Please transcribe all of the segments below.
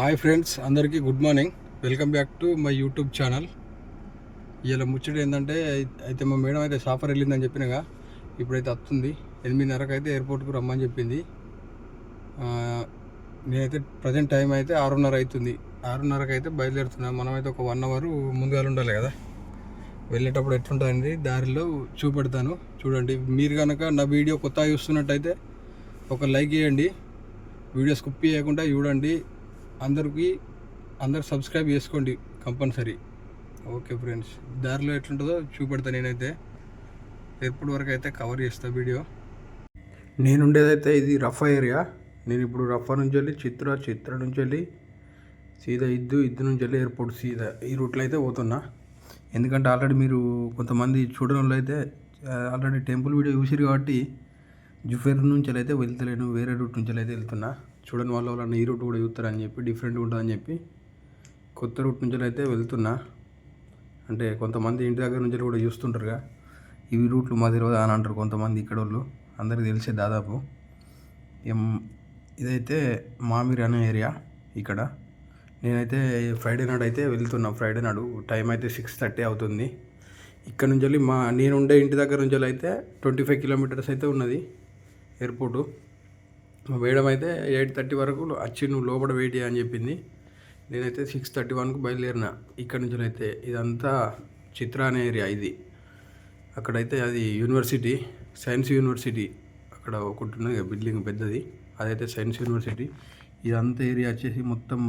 Hi friends అందరికీ good morning welcome back to my YouTube channel ఇలా ముచ్చట ఏంటంటే అయితే మా మేడం అయితే సాఫర్ వెళ్ళిందని చెప్పినగా ఇప్పుడైతే వస్తుంది. ఎనిమిదిన్నరకు అయితే ఎయిర్పోర్ట్కు రమ్మని చెప్పింది. నేనైతే ప్రజెంట్ టైం అయితే ఆరున్నర అవుతుంది ఆరున్నరకు అయితే బయలుదేరుతున్నా. మనమైతే ఒక వన్ అవర్ ముందుగా ఉండాలి కదా. వెళ్ళేటప్పుడు ఎట్లుంటుందండి దారిలో చూపెడతాను. చూడండి మీరు కనుక నా వీడియో కొత్తగా చూస్తున్నట్టయితే ఒక లైక్ చేయండి. వీడియోస్ కుప్పి చేయకుండా చూడండి. అందరికీ అందరు సబ్స్క్రైబ్ చేసుకోండి కంపల్సరీ. ఓకే ఫ్రెండ్స్ దారిలో ఎట్లుంటుందో చూపెడతా నేనైతే. ఎప్పటి వరకు అయితే కవర్ చేస్తా వీడియో నేను ఉండేదైతే ఇది రఫా ఏరియా నేను ఇప్పుడు రఫా నుంచి వెళ్ళి చిత్ర చిత్ర నుంచి వెళ్ళి సీదా ఇద్దు ఇద్దు నుంచి వెళ్ళి ఎయిర్పోర్ట్ సీదా ఈ రూట్లో అయితే పోతున్నా. ఎందుకంటే ఆల్రెడీ మీరు కొంతమంది చూడడం అయితే ఆల్రెడీ టెంపుల్ వీడియో చూసిరు కాబట్టి జుఫేర్ నుంచి అయితే వెళ్తలేను వేరే రూట్ నుంచి అయితే వెళ్తున్నా. చూడని వాళ్ళ వాళ్ళని ఈ రూట్ కూడా చూస్తారని చెప్పి డిఫరెంట్ ఉంటుందని చెప్పి కొత్త రూట్ నుంచి అయితే వెళ్తున్నా. అంటే కొంతమంది ఇంటి దగ్గర నుంచి కూడా చూస్తుంటారుగా. ఇవి రూట్లు మా తెలియదు అని అంటారు కొంతమంది ఇక్కడ వాళ్ళు అందరికీ తెలిసే దాదాపు. ఏం ఇదైతే మామిరి అనే ఏరియా ఇక్కడ. నేనైతే ఫ్రైడే నాడు అయితే వెళ్తున్నా. ఫ్రైడే నాడు టైం అయితే సిక్స్ థర్టీ అవుతుంది. ఇక్కడ నుంచి వెళ్ళి మా నేను ఉండే ఇంటి దగ్గర నుంచి వెళ్ళి అయితే ట్వంటీ ఫైవ్ కిలోమీటర్స్ అయితే ఉన్నది. ఎయిర్పోర్టు మేడం అయితే ఎయిట్ థర్టీ వరకు వచ్చి నువ్వు లోపల వెయిట్ చేయని చెప్పింది. నేనైతే సిక్స్ థర్టీ వన్కు బయలుదేరిన. ఇక్కడ నుంచి అయితే ఇదంతా చిత్ర అనే ఏరియా ఇది. అక్కడైతే అది యూనివర్సిటీ సైన్స్ యూనివర్సిటీ అక్కడ ఒకటి ఉన్నది బిల్డింగ్ పెద్దది. అదైతే సైన్స్ యూనివర్సిటీ. ఇదంతా ఏరియా వచ్చేసి మొత్తం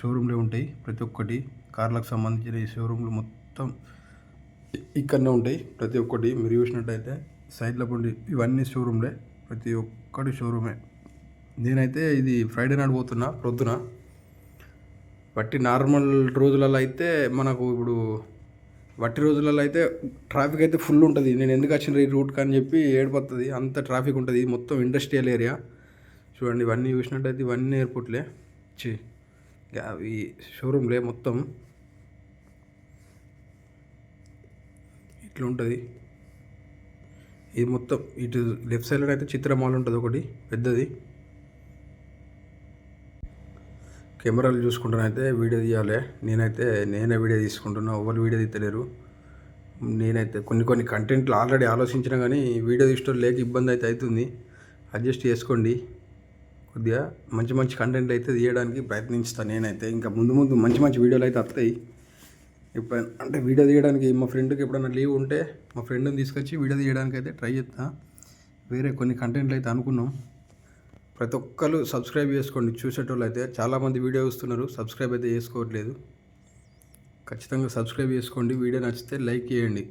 షోరూమ్లే ఉంటాయి ప్రతి ఒక్కటి. కార్లకు సంబంధించిన ఈ షోరూమ్లు మొత్తం ఇక్కడనే ఉంటాయి ప్రతి ఒక్కటి. మీరు చూసినట్టయితే సైడ్లో ఉండి ఇవన్నీ షోరూమ్లే. ప్రతి ఒక్కటి షోరూమే. నేనైతే ఇది ఫ్రైడే నాడు పోతున్నా ప్రొద్దున. వట్టి నార్మల్ రోజులలో అయితే మనకు ఇప్పుడు వట్టి రోజులలో అయితే ట్రాఫిక్ అయితే ఫుల్ ఉంటుంది. నేను ఎందుకు వచ్చిన ఈ రూట్ కానీ చెప్పి ఏడిపోతుంది. అంత ట్రాఫిక్ ఉంటుంది. ఇది మొత్తం ఇండస్ట్రియల్ ఏరియా. చూడండి ఇవన్నీ చూసినట్టయితే ఇవన్నీ ఎయిర్పోర్ట్లే. చి అవి షోరూమ్లే మొత్తం. ఇట్లా ఉంటుంది. ఇది మొత్తం ఇటు లెఫ్ట్ సైడ్లో అయితే చిత్ర మాల్ ఉంటుంది ఒకటి పెద్దది. కెమెరాలు చూసుకుంటానైతే వీడియో తీయాలి. నేనైతే నేనే వీడియో తీసుకుంటున్నా. ఎవరు వీడియో తీయలేరు. నేనైతే కొన్ని కొన్ని కంటెంట్లు ఆల్రెడీ ఆలోచించినా కానీ వీడియో తీసుకోవడం లేక ఇబ్బంది అయితే అవుతుంది అడ్జస్ట్ చేసుకోండి. కొద్దిగా మంచి మంచి కంటెంట్ అయితే తీయడానికి ప్రయత్నిస్తాను నేనైతే. ఇంకా ముందు ముందు మంచి మంచి వీడియోలు అయితే వస్తాయి. ఇప్పుడు అంటే వీడియో తీయడానికి మా ఫ్రెండ్కి ఎప్పుడైనా లీవ్ ఉంటే మా ఫ్రెండ్ని తీసుకొచ్చి వీడియో తీయడానికి అయితే ట్రై చేస్తా. వేరే కొన్ని కంటెంట్లు అయితే అనుకున్నాం. ప్రతి ఒక్కరు సబ్స్క్రైబ్ చేసుకోండి. చూసేటోళ్ళు అయితే చాలామంది వీడియో వస్తున్నారు సబ్స్క్రైబ్ అయితే చేసుకోవట్లేదు. ఖచ్చితంగా సబ్స్క్రైబ్ చేసుకోండి. వీడియో నచ్చితే లైక్ చేయండి.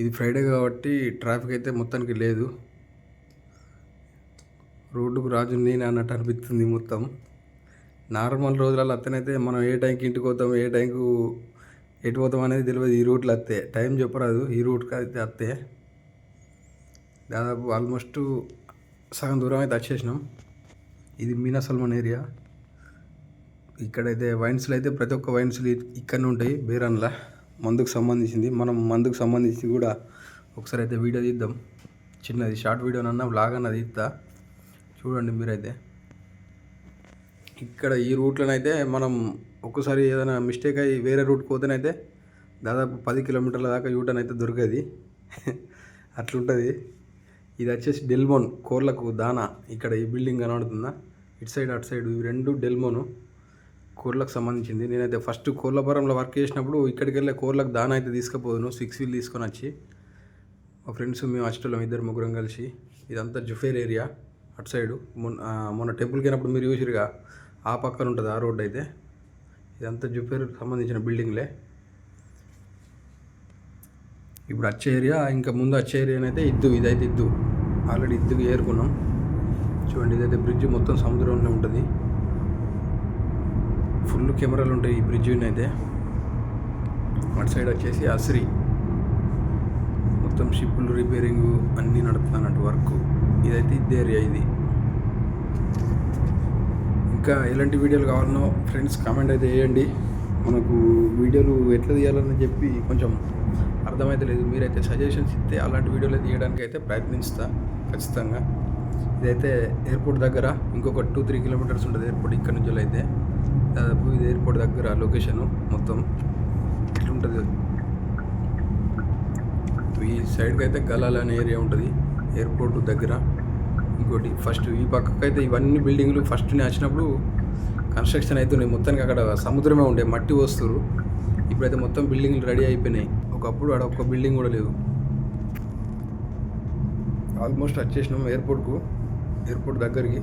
ఇది ఫ్రైడే కాబట్టి ట్రాఫిక్ అయితే మొత్తానికి లేదు. రోడ్డుకు రాజు నేనే అన్నట్టు అనిపిస్తుంది మొత్తం. నార్మల్ రోజులలో అత్తనైతే మనం ఏ టైంకి ఇంటికి పోతాం ఏ టైంకు ఎటు పోతాం అనేది తెలియదు. ఈ రూట్లో అత్తే. టైం చెప్పరాదు. ఈ రూట్కి అయితే అత్తే. దాదాపు ఆల్మోస్ట్ సగం దూరం అయితే వచ్చేసినాం ఇది మీనా సల్మాన్ ఏరియా. ఇక్కడైతే వైన్స్లో అయితే ప్రతి ఒక్క వైన్స్లు ఇక్కడనే ఉంటాయి బీరాన్లా. మందుకు సంబంధించింది. మనం మందుకు సంబంధించి కూడా ఒకసారి అయితే వీడియో తీద్దాం. చిన్నది షార్ట్ వీడియోనన్నా బ్లాగ్ అన్నది తీద్దా చూడండి మీరైతే. ఇక్కడ ఈ రూట్లోనైతే మనం ఒక్కసారి ఏదైనా మిస్టేక్ అయ్యి వేరే రూట్కి పోతేనైతే దాదాపు పది కిలోమీటర్ల దాకా యూటర్న్ అయితే దొరకది. అట్లుంటుంది. ఇది వచ్చేసి డెల్మోన్ కోర్లకు దానా ఇక్కడ ఈ బిల్డింగ్ కనబడుతుందా? ఇటు సైడ్ అటు సైడ్ ఇవి రెండు డెల్మోను కోర్లకు సంబంధించింది. నేనైతే ఫస్ట్ కోర్లపురంలో వర్క్ చేసినప్పుడు ఇక్కడికి వెళ్ళే కోర్లకు దానా అయితే తీసుకుపోదును సిక్స్ వీల్ తీసుకొని వచ్చి మా ఫ్రెండ్స్ మేము వచ్చేటోళ్ళం ఇద్దరు ముగ్గురం కలిసి ఇదంతా జుఫేర్ ఏరియా అటు సైడు. మొన్న మొన్న టెంపుల్కి వెళ్ళినప్పుడు మీరు చూసిరుగా ఆ పక్కన ఉంటుంది ఆ రోడ్ అయితే. ఇదంతా జుఫేర్ సంబంధించిన బిల్డింగ్లే. ఇప్పుడు వచ్చే ఏరియా ఇంకా ముందు వచ్చే ఏరియా అయితే ఇద్దు ఇదైతే ఇద్దు. ఆల్రెడీ ఇద్దుకు ఏరుకున్నాం. చూడండి ఇదైతే బ్రిడ్జ్ మొత్తం సముద్రంలో ఉంటుంది. ఫుల్ కెమెరాలు ఉంటాయి ఈ బ్రిడ్జ్ అయితే. అటు సైడ్ వచ్చేసి అసిరి. మొత్తం షిప్పులు రిపేరింగ్ అన్నీ నడుపుతున్నట్టు వర్క్ ఇదైతే ఇదే ఏరియా ఇది. ఇంకా ఎలాంటి వీడియోలు కావాలనో ఫ్రెండ్స్ కామెంట్ అయితే వేయండి. మనకు వీడియోలు ఎట్లా తీయాలని చెప్పి కొంచెం అర్థమైతే లేదు. మీరైతే సజెషన్స్ ఇస్తే అలాంటి వీడియోలు తీయడానికి అయితే ప్రయత్నిస్తా. ఖచ్చితంగా. ఇదైతే ఎయిర్పోర్ట్ దగ్గర ఇంకొక టూ త్రీ కిలోమీటర్స్ ఉంటుంది ఎయిర్పోర్ట్ ఇక్కడ నుంచి అయితే. దాదాపు ఇది ఎయిర్పోర్ట్ దగ్గర లొకేషన్ మొత్తం ఇట్లుంటుంది. ఈ సైడ్కి అయితే గలాల్ అనే ఏరియా ఉంటుంది. ఎయిర్పోర్ట్ దగ్గర. ఇంకోటి ఫస్ట్ ఈ పక్కకైతే అయితే ఇవన్నీ బిల్డింగ్లు ఫస్ట్ నేను వచ్చినప్పుడు కన్స్ట్రక్షన్ అవుతున్నాయి మొత్తానికి అక్కడ సముద్రమే ఉండే మట్టి వస్తురు ఇప్పుడైతే మొత్తం బిల్డింగ్లు రెడీ అయిపోయినాయి. ఒకప్పుడు ఆడ ఒక్క బిల్డింగ్ కూడా లేవు ఆల్మోస్ట్ వచ్చేసినాం ఎయిర్పోర్ట్కు ఎయిర్పోర్ట్ దగ్గరికి.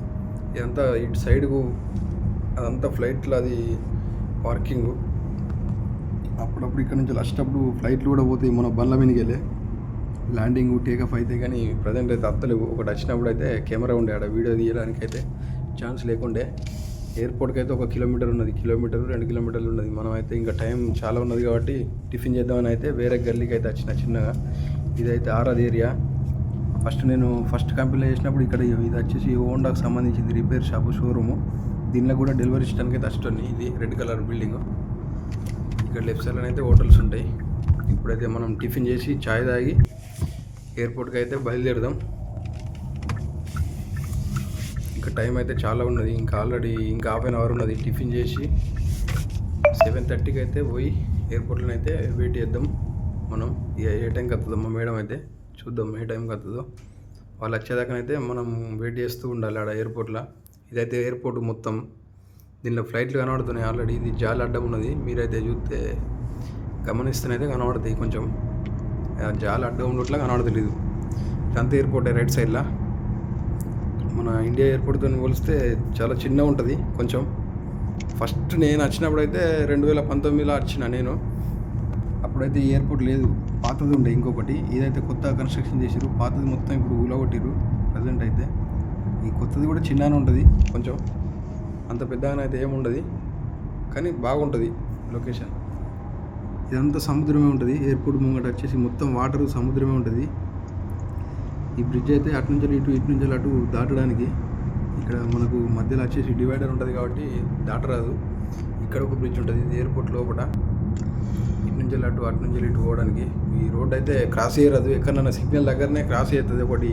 ఇదంతా ఇటు సైడ్కు అదంతా ఫ్లైట్లో అది పార్కింగ్. అప్పుడప్పుడు ఇక్కడ నుంచి వచ్చేటప్పుడు ఫ్లైట్లు కూడా పోతాయి మన బండ్ల మీదకి వెళ్ళే. ల్యాండింగ్ టేకఫ్ అయితే కానీ ప్రజెంట్ అయితే అత్తలేవు. ఒకటి వచ్చినప్పుడు అయితే కెమెరా ఉండే ఆడ వీడియో తీయడానికి అయితే ఛాన్స్ లేకుండే. ఎయిర్పోర్ట్కి అయితే ఒక కిలోమీటర్ ఉన్నది. కిలోమీటర్ రెండు కిలోమీటర్లు ఉన్నది. మనం అయితే ఇంకా టైం చాలా ఉన్నది కాబట్టి టిఫిన్ చేద్దామని అయితే వేరే గల్లీకి అయితే వచ్చిన చిన్నగా. ఇదైతే ఆరాద్ ఏరియా. ఫస్ట్ నేను ఫస్ట్ కంపెనీలో చేసినప్పుడు ఇక్కడ ఇది వచ్చేసి హోండాకి సంబంధించింది రిపేర్ షాపు షోరూము. దీనిలో కూడా డెలివరీ ఇచ్చడానికి అయితే వస్తుంది ఇది రెడ్ కలర్ బిల్డింగ్. ఇక్కడ లెఫ్ట్ సైడ్లో అయితే హోటల్స్ ఉంటాయి. ఇప్పుడైతే మనం టిఫిన్ చేసి చాయ్ తాగి ఎయిర్పోర్ట్కి అయితే బయలుదేరదాం. ఇంకా టైం అయితే చాలా ఉన్నది. ఇంకా ఆల్రెడీ ఇంకా హాఫ్ అన్ అవర్ ఉన్నది. టిఫిన్ చేసి సెవెన్ థర్టీకి అయితే పోయి ఎయిర్పోర్ట్లో అయితే వెయిట్ చేద్దాం. మనం ఇక ఏ టైంకి వస్తుందో మా మేడం అయితే చూద్దాం ఏ టైంకి వస్తుందో వాళ్ళు వచ్చేదాకానైతే మనం వెయిట్ చేస్తూ ఉండాలి ఆడ ఎయిర్పోర్ట్లో. ఇదైతే ఎయిర్పోర్ట్ మొత్తం. దీనిలో ఫ్లైట్లు కనబడుతున్నాయి ఆల్రెడీ. ఇది జాలి అడ్డం ఉన్నది. మీరైతే చూస్తే గమనిస్తేనైతే కనబడుతుంది కొంచెం. జాలి అడ్డం ఉన్నట్లా కనబడతలేదు. ఇదంతా ఎయిర్పోర్ట్ రైట్ సైడ్లో. మన ఇండియా ఎయిర్పోర్ట్తో పోలిస్తే చాలా చిన్న ఉంటుంది కొంచెం. ఫస్ట్ నేను వచ్చినప్పుడు అయితే రెండు వేల పంతొమ్మిదిలో వచ్చిన నేను. అప్పుడైతే ఎయిర్పోర్ట్ లేదు పాతది ఉండే ఇంకొకటి. ఇదైతే కొత్త కన్స్ట్రక్షన్ చేసారు పాతది మొత్తం ఇప్పుడు ఊలగొట్టిరు ప్రజెంట్ అయితే. ఈ కొత్తది కూడా చిన్నగానే ఉంటుంది కొంచెం. అంత పెద్దగానే అయితే ఏముండదు కానీ బాగుంటుంది లొకేషన్. ఇదంతా సముద్రమే ఉంటుంది ఎయిర్పోర్ట్ ముంగట వచ్చేసి మొత్తం వాటర్ సముద్రమే ఉంటుంది. ఈ బ్రిడ్జ్ అయితే అటు నుంచి ఇటు ఇటు నుంచి అటు దాటడానికి ఇక్కడ మనకు మధ్యలో వచ్చేసి డివైడర్ ఉంటుంది కాబట్టి దాటరాదు. ఇక్కడ ఒక బ్రిడ్జ్ ఉంటుంది ఇది ఎయిర్పోర్ట్ లోపల ఇటు నుంచి అటు అటు నుంచి ఇటు పోవడానికి. ఈ రోడ్ అయితే క్రాస్ చేయరాదు. ఎక్కడన్నా సిగ్నల్ దగ్గరనే క్రాస్ చేస్తుంది ఒకటి.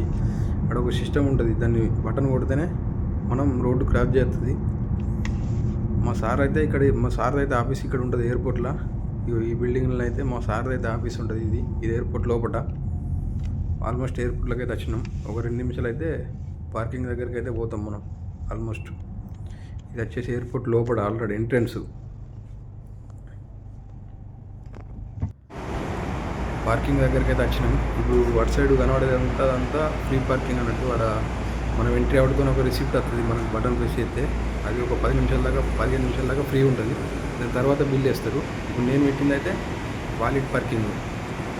అక్కడ ఒక సిస్టమ్ ఉంటుంది దాన్ని బటన్ కొడితేనే మనం రోడ్డు క్రాస్ చేస్తుంది మా సార్ అయితే ఇక్కడ మా సార్ అయితే ఆఫీస్ ఇక్కడ ఉంటుంది ఎయిర్పోర్ట్లో ఈ బిల్డింగ్లో అయితే మా సార్ అయితే ఆఫీస్ ఉంటుంది ఇది. ఇది ఎయిర్పోర్ట్ లోపల ఆల్మోస్ట్ ఎయిర్పోర్ట్లోకి అయితే వచ్చినాం. ఒక రెండు నిమిషాలు అయితే పార్కింగ్ దగ్గరికి అయితే పోతాం మనం ఆల్మోస్ట్. ఇది వచ్చేసి ఎయిర్పోర్ట్ లోపల ఆల్రెడీ ఎంట్రన్స్. పార్కింగ్ దగ్గరికి అయితే వచ్చినాం. ఇప్పుడు అటు సైడ్ కనబడేదంతా అంతా ఫ్రీ పార్కింగ్ అన్నట్టు అక్కడ మనం ఎంట్రీ అవుతున్న ఒక రిసిప్ట్ వస్తుంది మనం బటన్ ప్రెస్ చేస్తే. అది ఒక పది నిమిషాల దాకా పదిహేను నిమిషాల దాకా ఫ్రీ ఉంటుంది. దాని తర్వాత బిల్ వేస్తారు. ఇప్పుడు నేను పెట్టింది అయితే వాలిడ్ పార్కింగ్.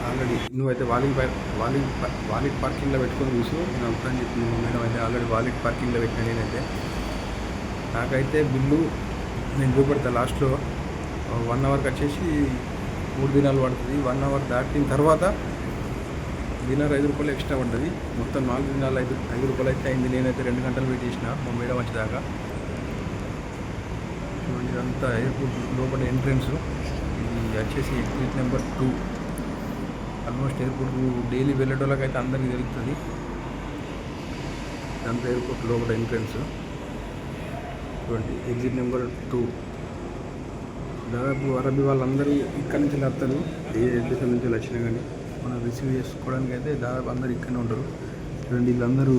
ఆల్రెడీ నువ్వైతే వాలింగ్ వాలింగ్ వాలిడ్ పార్కింగ్లో పెట్టుకొని చూసు నేను అప్పుడు చెప్పి మేడం అయితే ఆల్రెడీ వాలిడ్ పార్కింగ్లో పెట్టిన నేనైతే. నాకైతే బిల్లు నేను చూపెడతా లాస్ట్లో. వన్ అవర్కి వచ్చేసి మూడు దినాలు పడుతుంది. వన్ అవర్ దాటిన తర్వాత డిన్నర్ ఐదు రూపాయలు ఎక్స్ట్రా పడ్డది మొత్తం నాలుగు దినాలు ఐదు ఐదు రూపాయలు అయితే అయింది. నేనైతే రెండు గంటలు వెయిట్ చేసిన మా మేడం వచ్చేదాకా. ఇదంతా ఎయిర్పోర్ట్ లోపల ఎంట్రన్స్. ఇది వచ్చేసి ఎగ్జిట్ నెంబర్ టూ. ఆల్మోస్ట్ ఎయిర్పోర్ట్కు డైలీ వెళ్ళేటోళ్ళకి అయితే అందరికీ తెలుస్తుంది దాంతో ఎయిర్పోర్ట్ లోపల ఎంట్రన్స్ చూడండి ఎగ్జిట్ నెంబర్ టూ దాదాపు అరబీ వాళ్ళందరూ ఇక్కడి నుంచి వస్తారు ఏ దేశం నుంచి వచ్చినా కానీ మనం రిసీవ్ చేసుకోవడానికి అయితే దాదాపు అందరు ఇక్కడనే ఉంటారు. చూడండి వీళ్ళందరూ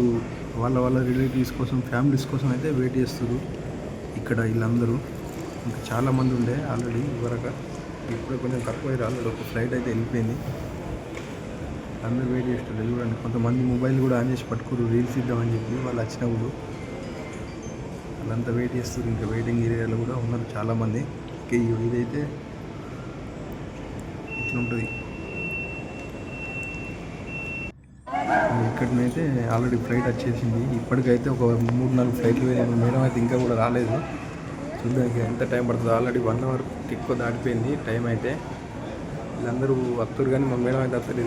వాళ్ళ వాళ్ళ రిలేటివ్స్ కోసం ఫ్యామిలీస్ కోసం అయితే వెయిట్ చేస్తారు ఇక్కడ వీళ్ళందరూ. ఇంకా చాలామంది ఉండే ఆల్రెడీ ఇవరక ఇప్పుడు కొంచెం తక్కువ ఆల్రెడీ ఒక ఫ్లైట్ అయితే వెళ్ళిపోయింది. అందరూ వెయిట్ చేస్తారు చూడండి. కొంతమంది మొబైల్ కూడా ఆన్ చేసి పట్టుకురు రీల్స్ ఇద్దామని చెప్పి వాళ్ళు వచ్చినప్పుడు. వాళ్ళంతా వెయిట్ చేస్తారు ఇంకా వెయిటింగ్ ఏరియాలో కూడా ఉన్నారు చాలామంది. ఓకే ఇదైతే ఇట్లా ఉంటుంది ఇక్కడనైతే ఆల్రెడీ ఫ్లైట్ వచ్చేసింది. ఇప్పటికైతే ఒక మూడు నాలుగు ఫ్లైట్లు వేయాలి మేడం అయితే ఇంకా కూడా రాలేదు. చూద్దాం ఎంత టైం పడుతుంది. ఆల్రెడీ వన్ అవర్ ఎక్కువ దాటిపోయింది. టైం అయితే వీళ్ళందరూ వస్తారు కానీ మా మేడం అయితే అసలు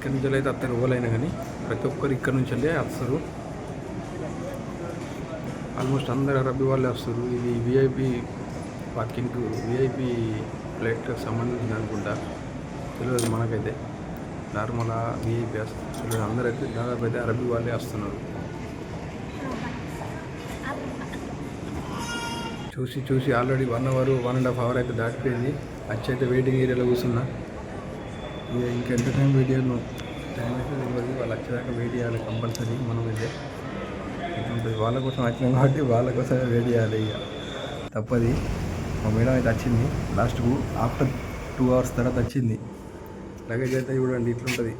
ఇక్కడి నుంచి అయితే అత్తరు ఓలైనా కానీ ప్రతి ఒక్కరు ఇక్కడ నుంచి వెళ్ళి వస్తారు. ఆల్మోస్ట్ అందరు అరబీ వాళ్ళే వస్తారు. ఇది విఐపి పార్కింగ్ విఐపి ప్లేట్కి సంబంధించింది అనుకుంటా. తెలియదు మనకైతే. నార్మల్ విఐపి చూడండి అందరూ అయితే దాదాపు అయితే అరబీ వాళ్ళే వస్తున్నారు. చూసి చూసి already one hour one and half hour అయితే దాటిపోయింది. వచ్చి అయితే వెయిటింగ్ ఏరియాలో కూర్చున్నా. ఇక ఇంకెంత టైం వెయిట్ చేయాలి టైం అయితే తెలియదు. వాళ్ళు వచ్చేదాకా వెయిట్ చేయాలి కంపల్సరీ మనం అయితే. ఉంటుంది వాళ్ళ కోసం వచ్చినాం కాబట్టి వాళ్ళ కోసమే వెయిట్ చేయాలి ఇక. తప్పది. మా మేడం అయితే వచ్చింది. లాస్ట్కు ఆఫ్టర్ టూ అవర్స్ తర్వాత వచ్చింది. లగేజ్ అయితే చూడండి ఇట్లుంటుంది.